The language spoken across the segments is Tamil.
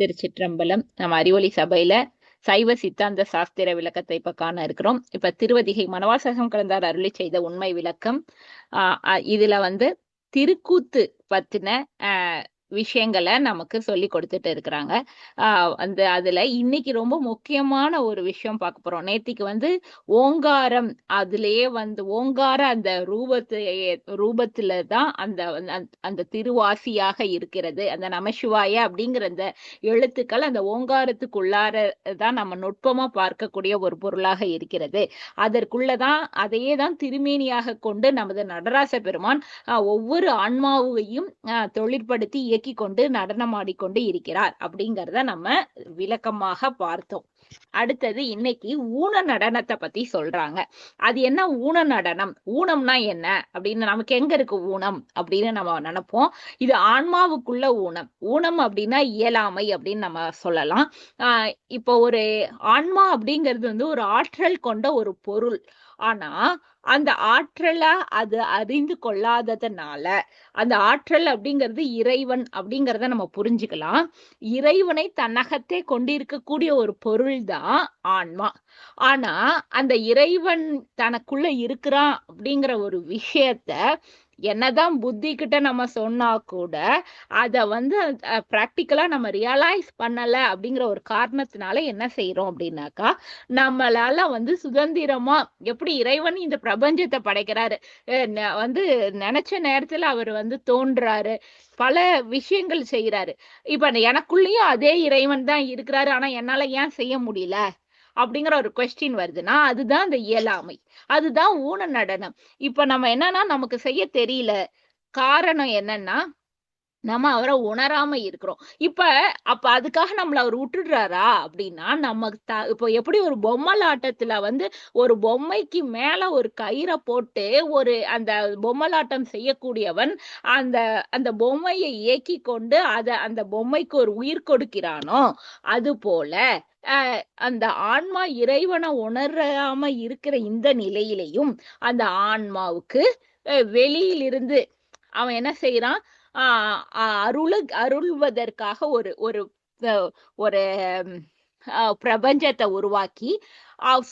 திருச்சிற்றம்பலம் நம்ம அறிவொளி சபையில சைவ சித்தாந்த சாஸ்திர விளக்கத்தை இப்ப காண இருக்கிறோம். இப்ப திருவதிகை மனவாசகம் கலந்தார் அருளி செய்த உண்மை விளக்கம். ஆஹ் இதுல வந்து திருக்கூத்து பத்தின விஷயங்களை நமக்கு சொல்லி கொடுத்துட்டு இருக்கிறாங்க. ஆஹ் அந்த அதுல இன்னைக்கு ரொம்ப முக்கியமான ஒரு விஷயம் பார்க்க போறோம். நேத்திக்கு வந்து ஓங்காரம் அதுலயே வந்து ஓங்கார அந்த ரூபத்தை ரூபத்துல தான் அந்த அந்த- திருவாசியாக இருக்கிறது. அந்த நமசிவாய அப்படிங்கிற அந்த எழுத்துக்கள் அந்த ஓங்காரத்துக்குள்ளார தான் நம்ம நுட்பமா பார்க்கக்கூடிய ஒரு பொருளாக இருக்கிறது. அதற்குள்ளதான் அதையே தான் திருமேனியாக கொண்டு நமது நடராச பெருமான் ஆஹ், ஒவ்வொரு ஆன்மாவையும் ஆஹ், தொழிற்படுத்தி இயக்கி கொண்டு நடனமாடிக்கொண்டு இருக்கிறார். அப்படிங்கிறத நம்ம விளக்கமாக பார்த்தோம். அடுத்தது இன்னைக்கு ஊன நடனத்தை பத்தி சொல்றாங்க. அது என்ன ஊன நடனம்? ஊனம்னா என்ன? அப்படின்னு நமக்கு எங்க இருக்கு ஊனம்? அப்படின்னு நம்ம நினைப்போம். இது ஆன்மாவுக்குள்ள ஊனம். ஊனம் அப்படின்னா இயலாமை அப்படின்னு நம்ம சொல்லலாம். ஆஹ் இப்போ ஒரு ஆன்மா அப்படிங்கிறது வந்து ஒரு ஆற்றல் கொண்ட ஒரு பொருள். ஆனா அந்த ஆற்றலை அது அறிந்து கொள்ளாததுனால அந்த ஆற்றல் அப்படிங்கிறது இறைவன் அப்படிங்கிறத நம்ம புரிஞ்சுக்கலாம். இறைவனை தன்னகத்தே கொண்டிருக்கக்கூடிய ஒரு பொருள் தான் ஆன்மா. ஆனா அந்த இறைவன் தனக்குள்ள இருக்கிறான் அப்படிங்கிற ஒரு விஷயத்த என்னதான் புத்தி கிட்ட நம்ம சொன்னா கூட அதை வந்து ப்ராக்டிக்கலா நம்ம ரியலைஸ் பண்ணல அப்படிங்கிற ஒரு காரணத்தினால என்ன செய்யறோம் அப்படின்னாக்கா நம்மளால வந்து சுதந்திரமா எப்படி இறைவன் இந்த பிரபஞ்சத்தை படைக்கிறாரு ந- வந்து நினைச்ச நேரத்துல அவர் வந்து தோன்றாரு பல விஷயங்கள் செய்யறாரு இப்ப எனக்குள்ளயும் அதே இறைவன் தான் இருக்கிறாரு ஆனா என்னால ஏன் செய்ய முடியல? அப்படிங்கிற ஒரு கொஸ்டின் வருதுன்னா அதுதான் அந்த இயலாமை. அதுதான் ஊன நடனம் இப்ப நம்ம என்னன்னா நமக்கு செய்ய தெரியல. காரணம் என்னன்னா நம்ம அவரை உணராம இருக்கிறோம். இப்ப அப்ப அதுக்காக நம்மள அவர் விட்டுடுறாரா அப்படின்னா நம்ம த இப்போ எப்படி ஒரு பொம்மலாட்டத்துல வந்து ஒரு பொம்மைக்கு மேல ஒரு கயிறை போட்டு ஒரு அந்த பொம்மலாட்டம் செய்யக்கூடியவன் அந்த அந்த பொம்மையை இயக்கி கொண்டு அத அந்த பொம்மைக்கு ஒரு உயிர் கொடுக்கிறானோ அது போல அந்த ஆன்மா இறைவனை உணராம இருக்கிற இந்த நிலையிலையும் அந்த ஆன்மாவுக்கு வெளியிலிருந்து அவன் என்ன செய்யறான் ஆஹ் அருளு அருள்வதற்காக ஒரு ஒரு ஒரு பிரபஞ்சத்தை உருவாக்கி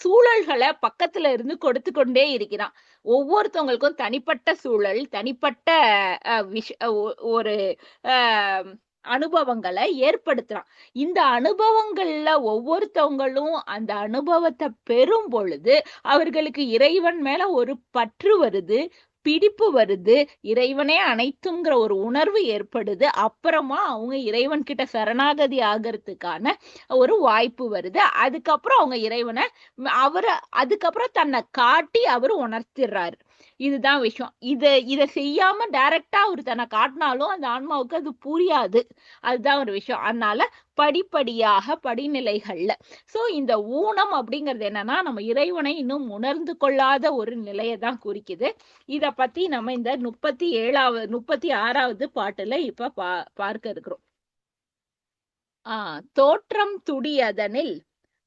சூழல்களை பக்கத்துல இருந்து கொடுத்து கொண்டே இருக்கிறான். ஒவ்வொருத்தவங்களுக்கும் தனிப்பட்ட சூழல் தனிப்பட்ட ஆஹ் விஷ ஒரு ஆஹ் அனுபவங்களை ஏற்படுத்துறான். இந்த அனுபவங்கள்ல ஒவ்வொருத்தவங்களும் அந்த அனுபவத்தை பெறும் பொழுது அவர்களுக்கு இறைவன் மேல ஒரு பற்று வருது பிடிப்பு வருது இறைவனே அனைத்துங்கிற ஒரு உணர்வு ஏற்படுது. அப்புறமா அவங்க இறைவன் கிட்ட சரணாகதி ஆகிறதுக்கான ஒரு வாய்ப்பு வருது. அதுக்கப்புறம் அவங்க இறைவனை அவரை அதுக்கப்புறம் தன்னை காட்டி அவர் உணர்த்திடுறாரு. இதுதான் விஷயம். இத இத செய்யாம டைரக்டா அவர் தன்னை காட்டினாலும் அந்த ஆன்மாவுக்கு அது புரியாது. அதுதான் ஒரு விஷயம். அதனால படிப்படியாக படிநிலைகள்ல. சோ இந்த ஊனம் அப்படிங்கிறது என்னன்னா நம்ம இறைவனை இன்னும் உணர்ந்து கொள்ளாத ஒரு நிலையை தான் குறிக்குது. இத பத்தி நம்ம இந்த முப்பத்தி ஏழாவது முப்பத்தி ஆறாவது பாட்டுல இப்ப பா பார்க்க இருக்கிறோம். ஆஹ் தோற்றம் துடியதனில்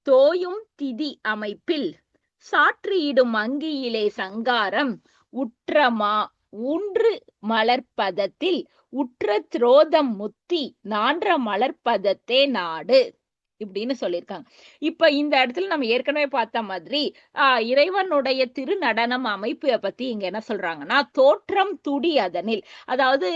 தோயும் திதி அமைப்பில் சாற்றியிடும் அங்கியிலே சங்காரம் உற்றமா? ஊன்று மலர்ப்பதத்தில் உற்ற துரோதம் முத்தி நான்ற மலர்ப்பதத்தே நாடு. இப்படின்னு சொல்லியிருக்காங்க. இப்ப இந்த இடத்துல நம்ம ஏற்கனவே பார்த்த மாதிரி ஆஹ் இறைவனுடைய திருநடனம் அமைப்பு பத்தி இங்க என்ன சொல்றாங்கன்னா தோற்றம் துடி அதனில். அதாவது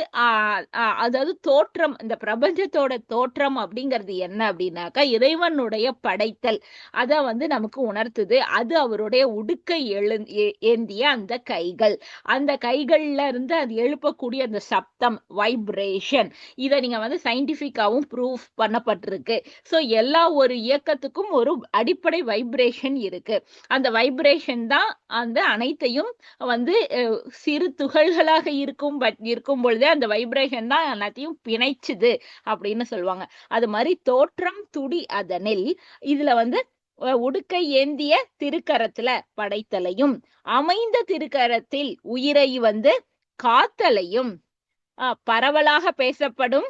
அதாவது தோற்றம் இந்த பிரபஞ்சத்தோட தோற்றம் அப்படிங்கிறது என்ன அப்படின்னாக்கா இறைவனுடைய படைத்தல். அத வந்து நமக்கு உணர்த்துது. அது அவருடைய உடுக்கை எழு ஏ- ஏந்திய அந்த கைகள். அந்த கைகள்ல இருந்து அது எழுப்பக்கூடிய அந்த சப்தம் வைப்ரேஷன் இதை நீங்க வந்து சயின்டிபிக்காவும் ப்ரூஃப் பண்ணப்பட்டிருக்கு. ஸோ எல்லா எல்லா ஒரு இயக்கத்துக்கும் ஒரு அடிப்படை வைப்ரேஷன் இருக்கு. அந்த வைப்ரேஷன் தான் அந்த அனைத்தையும் வந்து சிறு துகள்களாக இருக்கும் இருக்கும் பொழுதே அந்த வைப்ரேஷன் தான் எல்லாத்தையும் பிணைச்சுது அப்படின்னு சொல்லுவாங்க. அது மாதிரி தோற்றம் துடி அதனில் இதுல வந்து உடுக்கை ஏந்திய திருக்கரத்துல படைத்தலையும் அமைந்த திருக்கரத்தில் உயிரை வந்து காத்தலையும் பரவலாக பேசப்படும்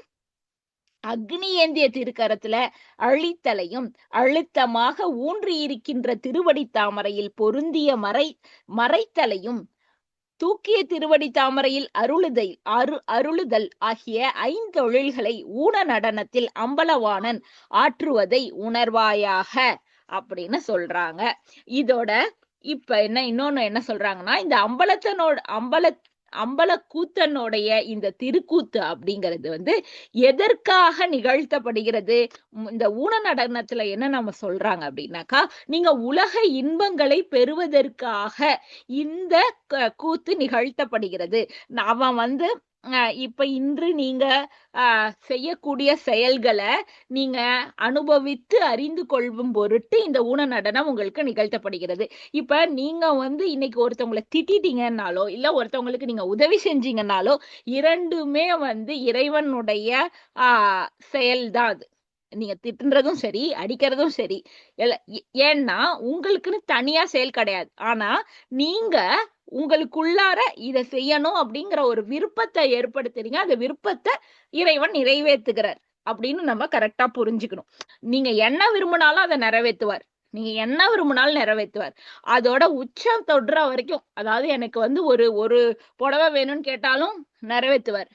அக்னி ஏந்திய திருக்கரத்துல அழித்தலையும் அழுத்தமாக ஊன்றி இருக்கின்ற திருவடி தாமரையில் பொருந்திய மறை மறைத்தலையும் தூக்கிய திருவடி தாமரையில் அருளுதை அரு அருளுதல் ஆகிய ஐந்தொழில்களை ஊன நடனத்தில் அம்பலவாணன் ஆற்றுவதை உணர்வாயாக அப்படின்னு சொல்றாங்க. இதோட இப்ப என்ன இன்னொன்னு என்ன சொல்றாங்கன்னா இந்த அம்பலத்தனோட அம்பல அம்பலக்கூத்தனுடைய இந்த திருக்கூத்து அப்படிங்கிறது வந்து எதற்காக நிகழ்த்தப்படுகிறது? இந்த ஊன நடனத்துல என்ன நம்ம சொல்றாங்க அப்படின்னாக்கா நீங்க உலக இன்பங்களை பெறுவதற்காக இந்த க- கூத்து நிகழ்த்தப்படுகிறது. அவன் வந்து இப்ப இன்று நீங்க செய்யக்கூடிய செயல்களை நீங்க அனுபவித்து அறிந்து கொள்ளும் பொருட்டு இந்த ஊன நடனம் உங்களுக்கு நிகழ்த்தப்படுகிறது. இப்ப நீங்க வந்து இன்னைக்கு ஒருத்தவங்களை திட்டிட்டீங்கன்னாலோ இல்ல ஒருத்தவங்களுக்கு நீங்க உதவி செஞ்சீங்கன்னாலோ இரண்டுமே வந்து இறைவனுடைய ஆஹ் செயல்தான் அது. நீங்க திட்டுறதும் சரி அடிக்கிறதும் சரி. ஏ- ஏன்னா உங்களுக்குன்னு தனியா செயல் கிடையாது. ஆனா நீங்க உங்களுக்குள்ளார இதை செய்யணும் அப்படிங்கிற ஒரு விருப்பத்தை ஏற்படுத்துறீங்க. அந்த விருப்பத்தை இறைவன் நிறைவேற்றுகிறார் அப்படின்னு நம்ம கரெக்டா புரிஞ்சுக்கணும். நீங்க என்ன விரும்பினாலும் அதை நிறைவேற்றுவார். நீங்க என்ன விரும்பினாலும் நிறைவேற்றுவார். அதோட உச்சம் தொடுற வரைக்கும் அதாவது எனக்கு வந்து ஒரு ஒரு புடவை வேணும்னு கேட்டாலும் நிறைவேற்றுவார்.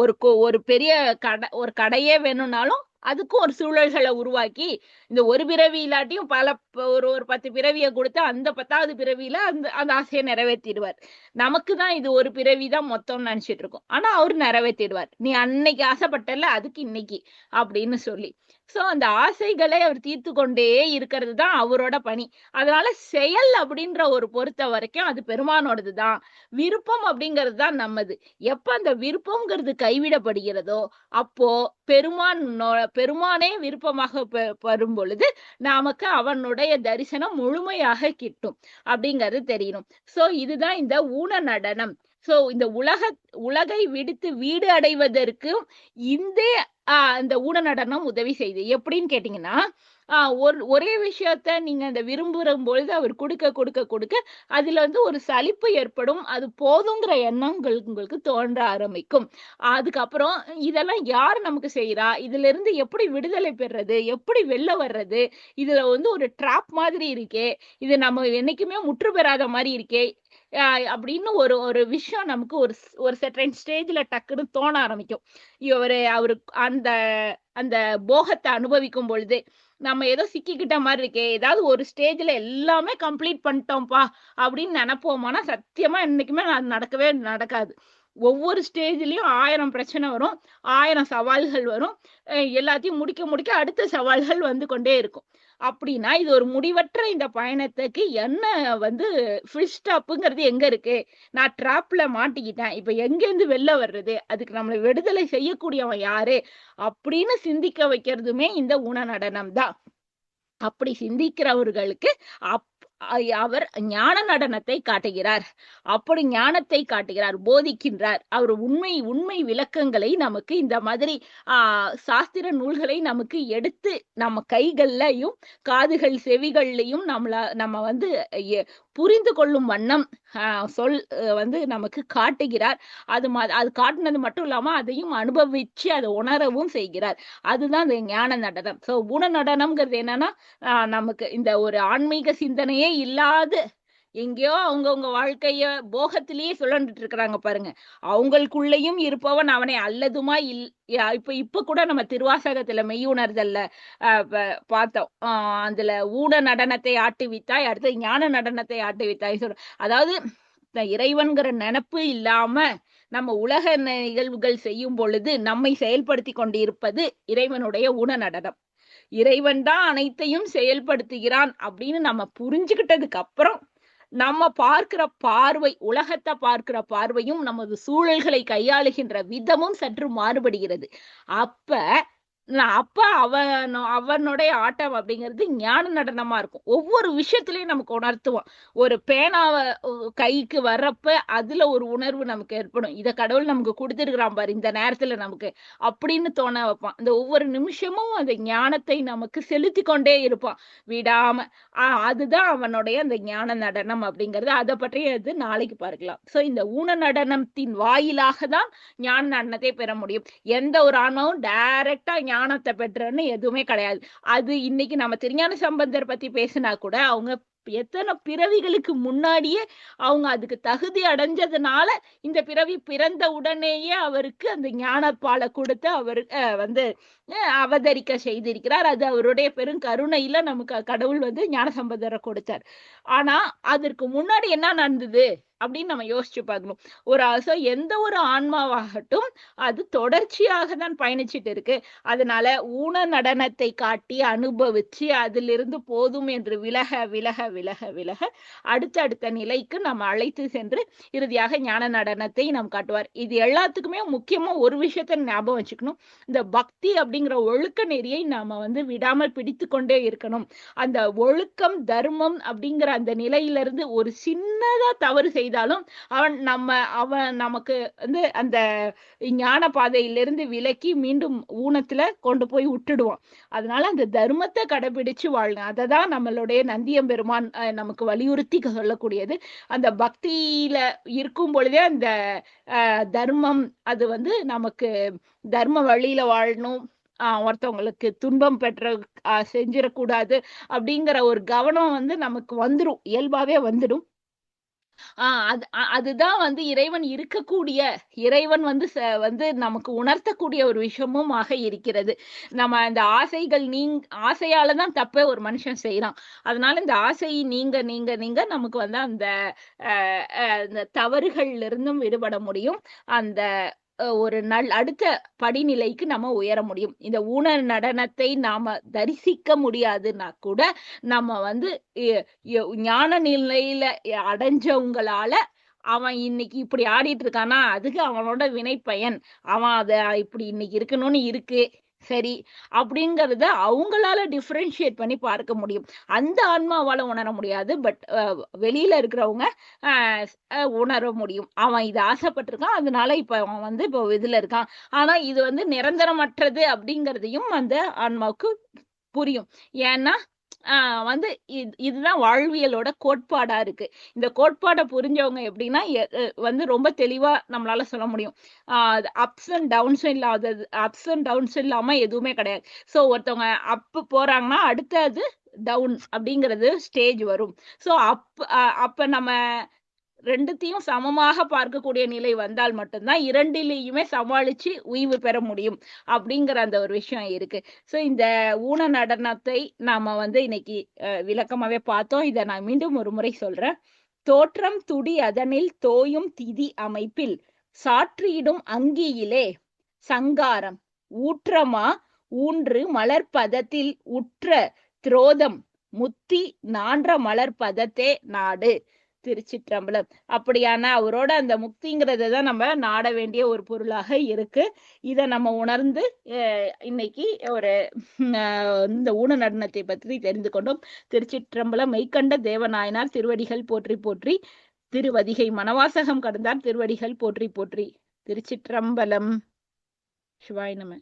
ஒரு ஒரு பெரிய கடை ஒரு கடையே வேணும்னாலும் அதுக்கும் ஒரு சூழல்களை உருவாக்கி இந்த ஒரு பிறவி இல்லாட்டியும் பல ஒரு ஒரு பத்து பிறவியை கொடுத்து அந்த பத்தாவது பிறவியில அந்த அந்த ஆசையை நிறைவேற்றிடுவார் நமக்கு தான் இது ஒரு பிறவி தான் மொத்தம் நினைச்சிட்டு இருக்கோம். ஆனா அவர் நிறைவேற்றிடுவார் நீ அன்னைக்கு ஆசைப்பட்டல அதுக்கு இன்னைக்கு அப்படின்னு சொல்லி. சோ அந்த ஆசைகளை அவர் தீர்த்து கொண்டே இருக்கிறது தான் அவரோட பணி. அதனால செயல் அப்படின்ற ஒரு பொறுத்த வரைக்கும் அது பெருமானோடது தான். விருப்பம் அப்படிங்கிறது தான் நம்மது. எப்ப அந்த விருப்பம்ங்கிறது கைவிடப்படுகிறதோ அப்போ பெருமான் பெருமானே விருப்பமாக வரும் பொழுது நமக்கு அவனுடைய தரிசனம் முழுமையாக கிட்டும் அப்படிங்கிறது தெரியணும். சோ இதுதான் இந்த ஊன நடனம். சோ இந்த உலக உலகை விடுத்து வீடு அடைவதற்கு இந்த ஆஹ் இந்த ஊட நடனம் உதவி செய்யுது எப்படின்னு கேட்டீங்கன்னா ஆஹ் ஒரு ஒரே விஷயத்த நீங்க அந்த விரும்புற பொழுது அவர் கொடுக்க கொடுக்க கொடுக்க அதுல வந்து ஒரு சலிப்பு ஏற்படும். அது போதுங்கிற எண்ணம் உங்களுக்கு உங்களுக்கு தோன்ற ஆரம்பிக்கும். அதுக்கப்புறம் இதெல்லாம் யார் நமக்கு செய்யறா இதுல இருந்து எப்படி விடுதலை பெறுறது? எப்படி வெளில வர்றது? இதுல வந்து ஒரு ட்ராப் மாதிரி இருக்கே. இது நம்ம என்னைக்குமே முற்று பெறாத மாதிரி இருக்கே. அப்படின்னு ஒரு ஒரு விஷயம் நமக்கு ஒரு ஒரு செட்டன் ஸ்டேஜ்ல டக்குன்னு தோண ஆரம்பிக்கும். இவரு அவரு அந்த அந்த போகத்தை அனுபவிக்கும் பொழுது நம்ம ஏதோ சிக்கிக்கிட்ட மாதிரி இருக்கே ஏதாவது ஒரு ஸ்டேஜ்ல எல்லாமே கம்ப்ளீட் பண்ணிட்டோம்ப்பா அப்படின்னு நினைப்போமானா சத்தியமா என்னைக்குமே நடக்கவே நடக்காது. ஒவ்வொரு ஸ்டேஜ்லயும் ஆயிரம் பிரச்சனை வரும் ஆயிரம் சவால்கள் வரும். எல்லாத்தையும் முடிக்க முடிக்க அடுத்த சவால்கள் வந்து கொண்டே இருக்கும். அப்படின்னா இது ஒரு முடிவற்ற இந்த பயணத்துக்கு என்ன வந்து ஃபுல் ஸ்டாப்புங்கிறது எங்க இருக்கு? நான் ட்ராப்ல மாட்டிக்கிட்டேன். இப்ப எங்க இருந்து வெளில வர்றது? அதுக்கு நம்மளை விடுதலை செய்யக்கூடியவன் யாரு? அப்படின்னு சிந்திக்க வைக்கிறதுமே இந்த உண நடனம் தான். அப்படி சிந்திக்கிறவர்களுக்கு அப் அவர் ஞான நடனத்தை காட்டுகிறார். அப்படி ஞானத்தை காட்டுகிறார் போதிக்கின்றார். அவர் உண்மை உண்மை விளக்கங்களை நமக்கு இந்த மாதிரி ஆஹ் சாஸ்திர நூல்களை நமக்கு எடுத்து நம்ம கைகள்லயும் காதுகள் செவிகள்லயும் நம்மள நம்ம வந்து புரிந்து கொள்ளும் வண்ணம் ஆஹ் சொல் வந்து நமக்கு காட்டுகிறார். அது அது காட்டுனது மட்டும் இல்லாம அதையும் அனுபவிச்சு அதை உணரவும் செய்கிறார். அதுதான் இந்த ஞான நடனம். சோ குண நடனம்ங்கிறது என்னன்னா ஆஹ் நமக்கு இந்த ஒரு ஆன்மீக சிந்தனையே இல்லாத எங்கேயோ அவங்கவுங்க வாழ்க்கைய போகத்திலேயே சுழண்டுட்டு இருக்கிறாங்க பாருங்க. அவங்களுக்குள்ளேயும் இருப்பவன் அவனை அல்லதுமா இல் இப்ப இப்ப கூட நம்ம திருவாசகத்துல மெய்யுணர்தல்ல பார்த்தோம். ஆஹ் அதுல ஊட நடனத்தை ஆட்டுவித்தாய் அடுத்து ஞான நடனத்தை ஆட்டுவித்தாய் சொல்ற அதாவது இறைவன்கிற நினப்பு இல்லாம நம்ம உலக நிகழ்வுகள் செய்யும் பொழுது நம்மை செயல்படுத்தி கொண்டிருப்பது இறைவனுடைய ஊன நடனம். இறைவன் தான் அனைத்தையும் செயல்படுத்துகிறான் அப்படின்னு நம்ம புரிஞ்சுக்கிட்டதுக்கு அப்புறம் நம்ம பார்க்கிற பார்வை உலகத்தை பார்க்கிற பார்வையும் நமது சூழல்களை கையாளுகின்ற விதமும் சற்று மாறுபடுகிறது. அப்ப அப்ப அவன் அவனுடைய ஆட்டம் அப்படிங்கிறது ஞான நடனமா இருக்கும். ஒவ்வொரு விஷயத்திலயும் நமக்கு உணர்த்துவான் ஒரு பேனாவை கைக்கு வர்றப்ப அதுல ஒரு உணர்வு நமக்கு ஏற்படும். இத கடவுள் நமக்கு கொடுத்துருக்கிறான் பாரு இந்த நேரத்துல நமக்கு அப்படின்னு தோண வைப்பான். இந்த ஒவ்வொரு நிமிஷமும் அந்த ஞானத்தை நமக்கு செலுத்தி கொண்டே இருப்பான். விடாம ஆஹ் அதுதான் அவனுடைய அந்த ஞான நடனம் அப்படிங்கிறது. அதை பற்றியது நாளைக்கு பார்க்கலாம். சோ இந்த ஊன நடனத்தின் வாயிலாக தான் ஞான நடனத்தை பெற முடியும். எந்த ஒரு ஆன்மாவும் டைரக்டா ஞானத்தை பெற்றன்னு எதுவுமே கிடையாது. அது இன்னைக்கு நம்ம திருஞான சம்பந்தர் பத்தி பேசினா கூட அவங்க எத்தனை பிறவிகளுக்கு முன்னாடியே அவங்க அதுக்கு தகுதி அடைஞ்சதுனால இந்த பிறவி பிறந்த உடனேயே அவருக்கு அந்த ஞானப்பாலை கொடுத்து அவர் வந்து அஹ், அவதரிக்க செய்திருக்கிறார். அது அவருடைய பெரும் கருணையில நமக்கு கடவுள் வந்து ஞான சம்பந்தரை கொடுத்தார். ஆனா அதற்கு முன்னாடி என்ன நடந்தது? அப்படின்னு நம்ம யோசிச்சு பார்க்கணும். ஒரு அசோ எந்த ஒரு ஆன்மாவாகட்டும் அது தொடர்ச்சியாக தான் பயணிச்சுட்டு இருக்கு. அதனால ஊன நடனத்தை காட்டி அனுபவிச்சு அதிலிருந்து போதும் என்று விலக விலக விலக விலக அடுத்தடுத்த நிலைக்கு நம்ம அழைத்து சென்று இறுதியாக ஞான நடனத்தை நாம் காட்டுவார். இது எல்லாத்துக்குமே முக்கியமா ஒரு விஷயத்த ஞாபகம் வச்சுக்கணும். இந்த பக்தி அப்படிங்கிற ஒழுக்க நெறியை நாம வந்து விடாமல் பிடித்து கொண்டே இருக்கணும். அந்த ஒழுக்கம் தர்மம் அப்படிங்கிற அந்த நிலையிலிருந்து ஒரு சின்னதா தவறு செய்தாலும் அவன் நம்ம அவன் நமக்கு வந்து அந்த ஞான பாதையிலிருந்து விலக்கி மீண்டும் ஊனத்துல கொண்டு போய் விட்டுடுவான். அதனால அந்த தர்மத்தை கடைபிடிச்சு வாழணும் அதை தான் நம்மளுடைய நந்தியம்பெருமான் அஹ், நமக்கு வலியுறுத்தி சொல்லக்கூடியது. அந்த பக்தியில இருக்கும் பொழுதே அந்த அஹ், தர்மம் அது வந்து நமக்கு தர்ம வழியில வாழணும். ஒருத்தவங்களுக்கு துன்பம் பெற்ற செஞ்சிடக்கூடாது அப்படிங்கிற ஒரு கவனம் வந்து நமக்கு வந்துடும் இயல்பாவே வந்துடும். ஆஹ் அது அதுதான் வந்து இறைவன் இருக்கக்கூடிய இறைவன் வந்து ச- வந்து நமக்கு உணர்த்தக்கூடிய ஒரு விஷயமும் ஆக இருக்கிறது. நம்ம இந்த ஆசைகள் நீங் ஆசையால தான் தப்பே ஒரு மனுஷன் செய்யறான் அதனால இந்த ஆசை நீங்க நீங்க நீங்க நமக்கு வந்து அந்த அஹ், அஹ், தவறுகள்ல இருந்தும் விடுபட முடியும். அந்த ஒரு நல் அடுத்த படிநிலைக்கு நம்ம உயர முடியும். இந்த ஊன நடனத்தை நாம தரிசிக்க முடியாதுன்னா கூட நம்ம வந்து ஞான நிலையில அடைஞ்சவங்களால அவன் இன்னைக்கு இப்படி ஆடிட்டு இருக்கானா? அதுக்கு அவனோட வினை பயன் அவன் அத இப்படி இன்னைக்கு இருக்கணும்னு இருக்கு. சரி அப்படிங்கறத அவங்களால டிஃபரன்ஷியேட் பண்ணி பார்க்க முடியும். அந்த ஆன்மாவால உணர முடியாது பட் வெளியில இருக்கிறவங்க அஹ் உணர முடியும். அவன் இது ஆசைப்பட்டிருக்கான் அதனால இப்ப அவன் வந்து இப்போ இதுல இருக்கான். ஆனா இது வந்து நிரந்தரமற்றது அப்படிங்கறதையும் அந்த ஆன்மாவுக்கு புரியும். ஏன்னா ஆஹ் வந்து இது- இதுதான் வாழ்வியலோட கோட்பாடா இருக்கு. இந்த கோட்பாடை புரிஞ்சவங்க எப்படின்னா எ- வந்து ரொம்ப தெளிவா நம்மளால சொல்ல முடியும். அப்ஸ் அண்ட் டவுன்ஸும் இல்லாதது அப்ஸ் அண்ட் டவுன்ஸ் இல்லாம எதுவுமே கிடையாது. ஸோ ஒருத்தவங்க அப் போறாங்கன்னா அடுத்தது டவுன் அப்படிங்கிறது ஸ்டேஜ் வரும். ஸோ அப் அப்ப நம்ம ரெண்டுத்தையும் சமமாக பார்க்கக்கூடிய நிலை வந்தால் மட்டும்தான் இரண்டிலேயுமே சமாளிச்சு உய்வு பெற முடியும் அப்படிங்கிற அந்த ஒரு விஷயம் இருக்கு. ஸோ இந்த ஊன நடனத்தை நாம வந்து இன்னைக்கு விளக்கமாவே பார்த்தோம். இதை நான் மீண்டும் ஒரு முறை சொல்றேன். தோற்றம் துடி அதனில் தோயும் திதி அமைப்பில் சாற்றியிடும் அங்கியிலே சங்காரம். ஊற்றமா ஊன்று மலர்பதத்தில் உற்ற துரோதம். முத்தி நான்ற மலர்பதத்தே நாடு. திருச்சிற்றம்பலம். அப்படியான அவரோட அந்த முக்திங்கிறத தான் நம்ம நாட வேண்டிய ஒரு பொருளாக இருக்கு. இதை நம்ம உணர்ந்து இன்னைக்கு ஒரு இந்த ஊன நடனத்தை பற்றி தெரிந்து கொண்டோம். திருச்சிற்றம்பலம் மெய்கண்ட தேவநாயனார் திருவடிகள் போற்றி போற்றி திருவதிகை மணவாசகம் கடந்தார் திருவடிகள் போற்றி போற்றி. திருச்சிற்றம்பலம். சிவாய் நம.